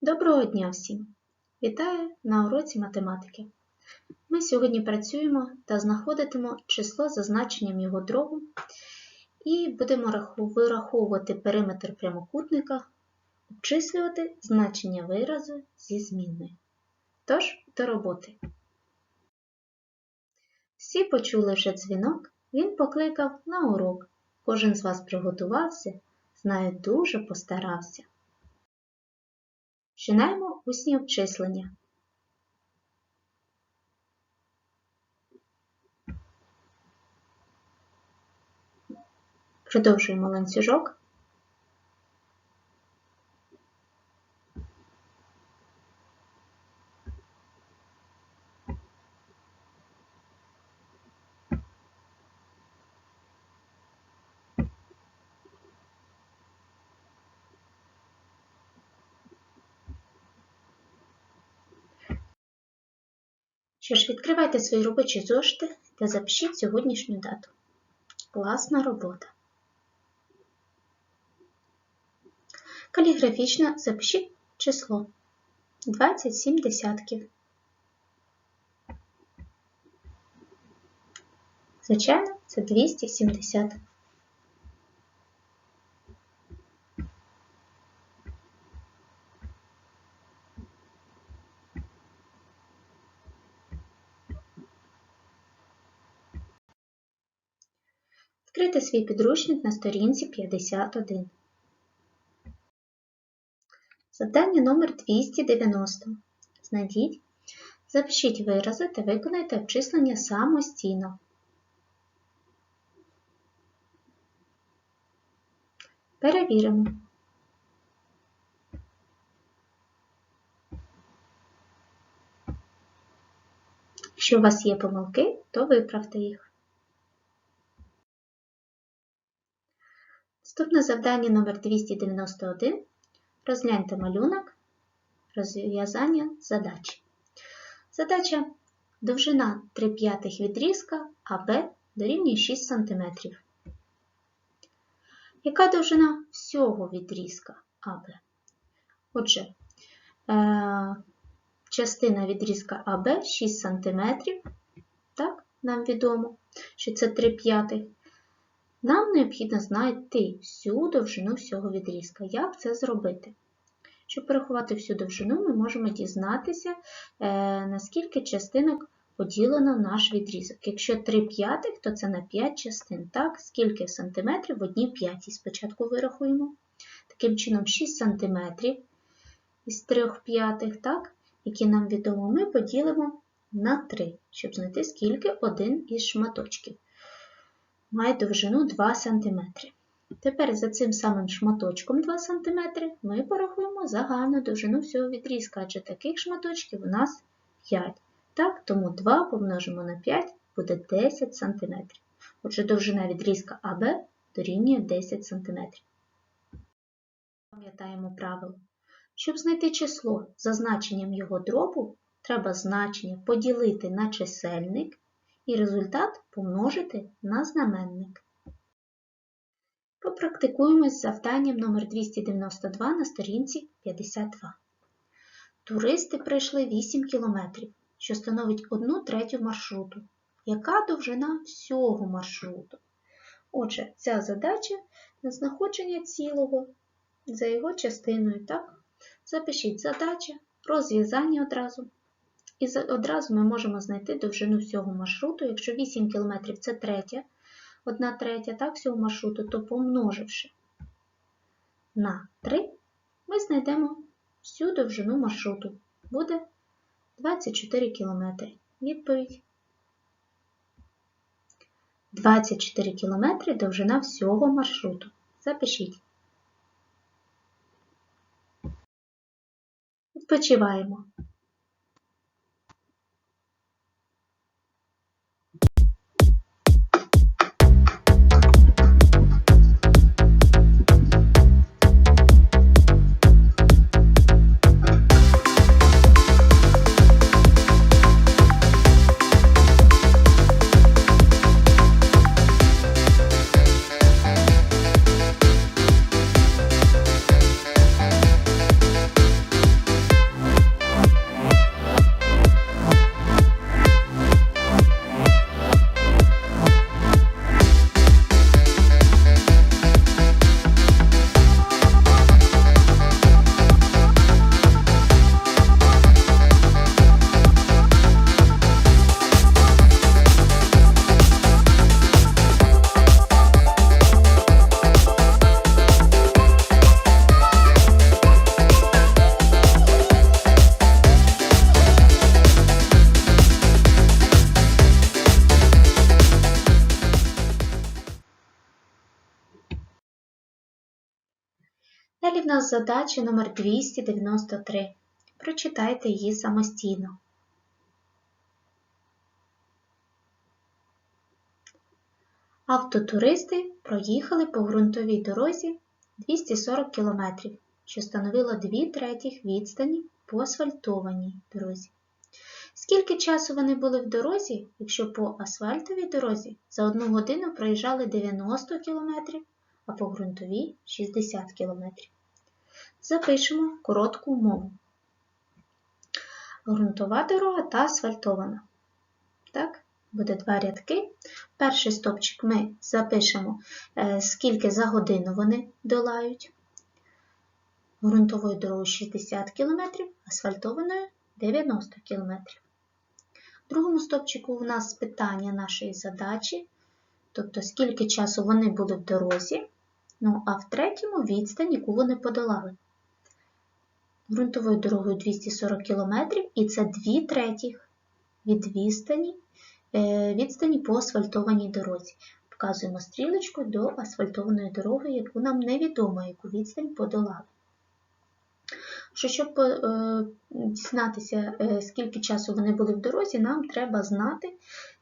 Доброго дня всім! Вітаю на уроці математики. Ми сьогодні працюємо та знаходитимо число за значенням його дробу і будемо вираховувати периметр прямокутника, обчислювати значення виразу зі змінною. Тож, до роботи. Всі почули вже дзвінок, він покликав на урок. Кожен з вас приготувався, знаю, дуже постарався. Починаємо усні обчислення. Продовжуємо ланцюжок. Що ж, відкривайте свої робочі зошити та запишіть сьогоднішню дату. Класна робота. Каліграфічно запишіть число 27 десятків. Звичайно, це 270. Відкрийте свій підручник на сторінці 51. Завдання номер 290. Знайдіть, запишіть вирази та виконайте обчислення самостійно. Перевіримо. Якщо у вас є помилки, то виправте їх. Наступне завдання номер 291. Розгляньте малюнок розв'язання задачі. Задача довжина 3 п'ятих відрізка АБ дорівнює 6 см. Яка довжина всього відрізка АБ? Отже, е частина відрізка АБ 6 см. Так, нам відомо, що це 3 п'ятих. Нам необхідно знайти всю довжину всього відрізка. Як це зробити? Щоб порахувати всю довжину, ми можемо дізнатися, е, наскільки частинок поділено наш відрізок. Якщо 3 п'ятих, то це на 5 частин. Так, скільки сантиметрів в одній п'ятій. Спочатку вирахуємо. Таким чином, 6 сантиметрів із 3 п'ятих, так, які нам відомо, ми поділимо на 3, щоб знайти, скільки один із шматочків має довжину 2 см. Тепер за цим самим шматочком 2 см ми порахуємо загальну довжину всього відрізка, адже таких шматочків у нас 5. Так, тому 2 помножимо на 5 буде 10 см. Отже, довжина відрізка АБ дорівнює 10 см. Пам'ятаємо правило. Щоб знайти число за значенням його дробу, треба значення поділити на чисельник і результат помножити на знаменник. Попрактикуємось з завданням номер 292 на сторінці 52. Туристи пройшли 8 кілометрів, що становить 1 третю маршруту. Яка довжина всього маршруту? Отже, ця задача на знаходження цілого за його частиною. Так? Запишіть задача, розв'язання одразу. І одразу ми можемо знайти довжину всього маршруту. Якщо 8 км це третя, 1 третя так, всього маршруту, то помноживши на 3, ми знайдемо всю довжину маршруту. Буде 24 км. Відповідь. 24 км довжина всього маршруту. Запишіть. Відпочиваємо. Нас задача номер 293. Прочитайте її самостійно. Автотуристи проїхали по ґрунтовій дорозі 240 км, що становило 2 третіх відстані по асфальтованій дорозі. Скільки часу вони були в дорозі, якщо по асфальтовій дорозі за одну годину проїжджали 90 км, а по ґрунтовій 60 км? Запишемо коротку умову. Ґрунтова дорога та асфальтована. Так, буде два рядки. Перший стопчик ми запишемо, е, скільки за годину вони долають. Грунтовою дорогою 60 км, асфальтованою 90 км. В другому стопчику у нас питання нашої задачі, тобто скільки часу вони були в дорозі, ну а в третьому відстань, яку вони подолали. Грунтовою дорогою 240 км, і це 2 третіх від відстані, е, відстані по асфальтованій дорозі. Вказуємо стрілочку до асфальтованої дороги, яку нам невідомо, яку відстань подолали. Що, Щоб е, дізнатися, е, скільки часу вони були в дорозі, нам треба знати,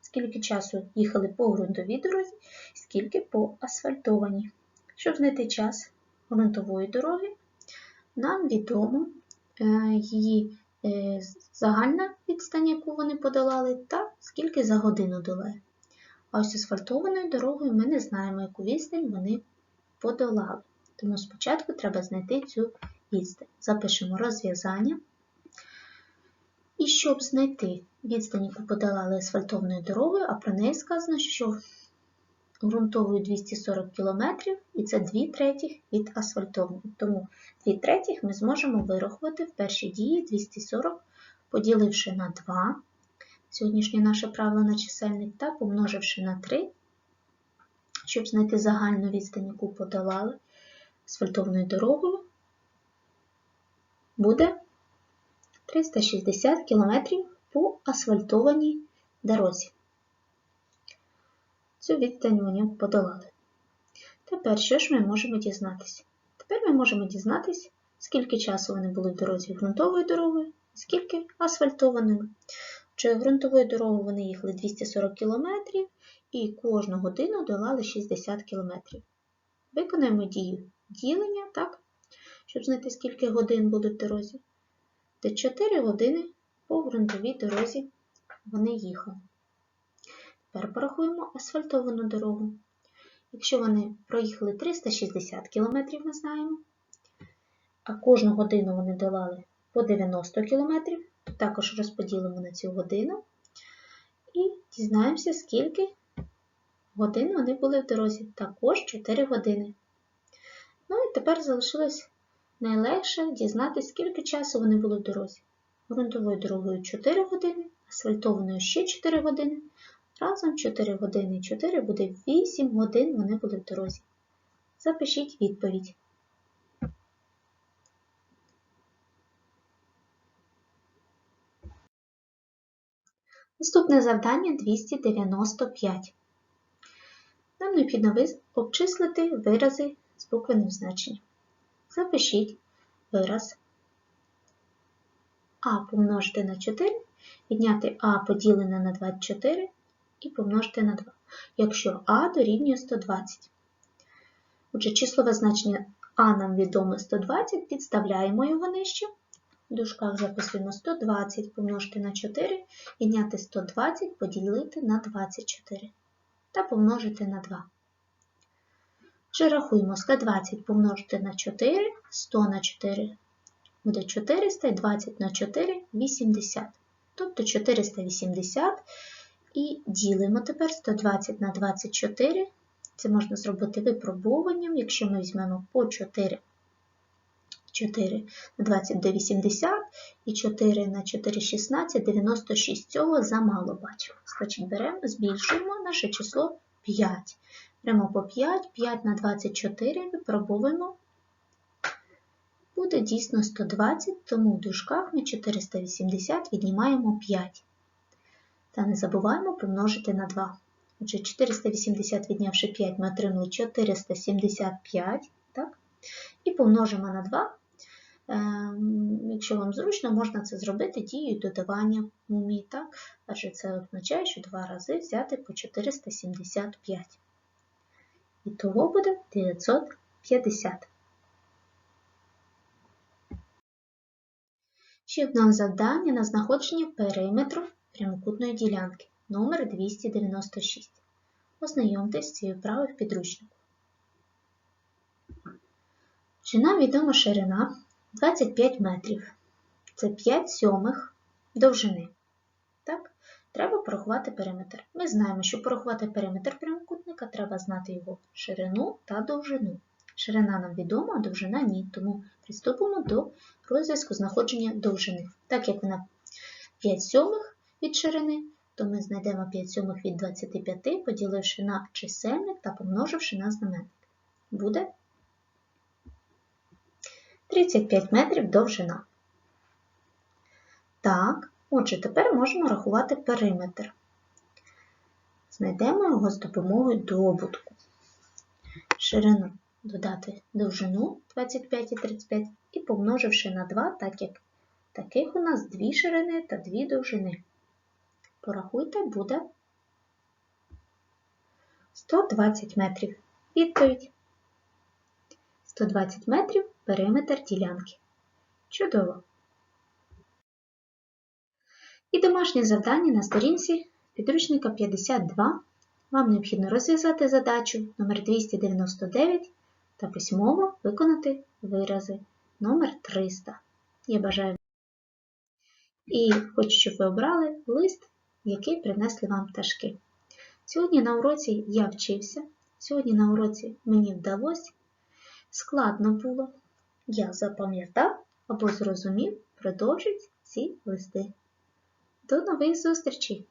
скільки часу їхали по ґрунтовій дорозі, скільки по асфальтованій. Щоб знайти час ґрунтової дороги, нам відомо е, її загальна відстань, яку вони подолали, та скільки за годину долає. А ось асфальтованою дорогою ми не знаємо, яку відстань вони подолали. Тому спочатку треба знайти цю відстань. Запишемо розв'язання. І щоб знайти відстань, яку подолали асфальтовною дорогою, а про неї сказано, що ґрунтовою 240 км, і це 2 третіх від асфальтовної. Тому 2 третіх ми зможемо вирахувати в першій дії 240, поділивши на 2, сьогоднішнє наше правило на чисельник, та помноживши на 3, щоб знайти загальну відстань, яку подолали асфальтовною дорогою, буде 360 км по асфальтованій дорозі. Цю відстань вони подолали. Тепер що ж ми можемо дізнатися? Тепер ми можемо дізнатися, скільки часу вони були в дорозі ґрунтовою дорогою, скільки асфальтованою. Чи ґрунтовою дорогою вони їхали 240 км і кожну годину долали 60 км. Виконаємо дію ділення, так? щоб знайти, скільки годин будуть в дорозі. Де 4 години по ґрунтовій дорозі вони їхали. Тепер порахуємо асфальтовану дорогу. Якщо вони проїхали 360 км, ми знаємо, а кожну годину вони долали по 90 км, також розподілимо на цю годину і дізнаємося, скільки годин вони були в дорозі. Також 4 години. Ну і тепер залишилось найлегше дізнатися, скільки часу вони були в дорозі. Грунтовою дорогою 4 години, асфальтованою ще 4 години. Разом 4 години і 4 буде 8 годин вони були в дорозі. Запишіть відповідь. Наступне завдання 295. Нам необхідно обчислити вирази з буквенним значенням. Запишіть вираз А помножити на 4, відняти А поділене на 24 і помножити на 2, якщо А дорівнює 120. Отже, числове значення А нам відоме 120, підставляємо його нижче. В дужках записуємо 120 помножити на 4, відняти 120 поділити на 24 та помножити на 2. Вже рахуємо 120 помножити на 4, 100 на 4 буде 400 і 20 на 4 80. Тобто 480 і ділимо тепер 120 на 24. Це можна зробити випробуванням, якщо ми візьмемо по 4. 4 на 20 до 80 і 4 на 4 16, 96. Цього замало бачимо. Значить, беремо, збільшуємо наше число 5. Беремо по 5, 5 на 24, випробовуємо. Буде дійсно 120, тому в дужках ми 480 віднімаємо 5. Та не забуваємо помножити на 2. Отже, 480 віднявши 5, ми отримали 475. Так? І помножимо на 2. Ем, Якщо вам зручно, можна це зробити дією додавання умі, так? Адже це означає, що два рази взяти по 475. І того буде 950. Ще одне завдання на знаходження периметру прямокутної ділянки номер 296. Ознайомтесь з цією вправою в підручнику. Чи нам відома ширина 25 метрів. Це 5 сьомих довжини. Так? Треба порахувати периметр. Ми знаємо, що порахувати периметр прямокутника треба знати його ширину та довжину. Ширина нам відома, а довжина ні, тому приступимо до розв'язку знаходження довжини. Так як вона 5 сьомих від ширини, то ми знайдемо 5 сьомих від 25, поділивши на чисельник та помноживши на знаменник. Буде 35 метрів довжина. Так, отже, тепер можемо рахувати периметр. Знайдемо його з допомогою добутку. Ширину додати довжину 25 і 35 і помноживши на 2, так як таких у нас дві ширини та дві довжини. Порахуйте, буде 120 метрів. Відповідь. 120 метрів периметр ділянки. Чудово! І домашнє завдання на сторінці підручника 52. Вам необхідно розв'язати задачу номер 299 та письмово виконати вирази номер 300. Я бажаю. І хочу, щоб ви обрали лист, який принесли вам пташки. Сьогодні на уроці я вчився, сьогодні на уроці мені вдалося, складно було, я запам'ятав або зрозумів, продовжить ці листи. До нових зустрічей!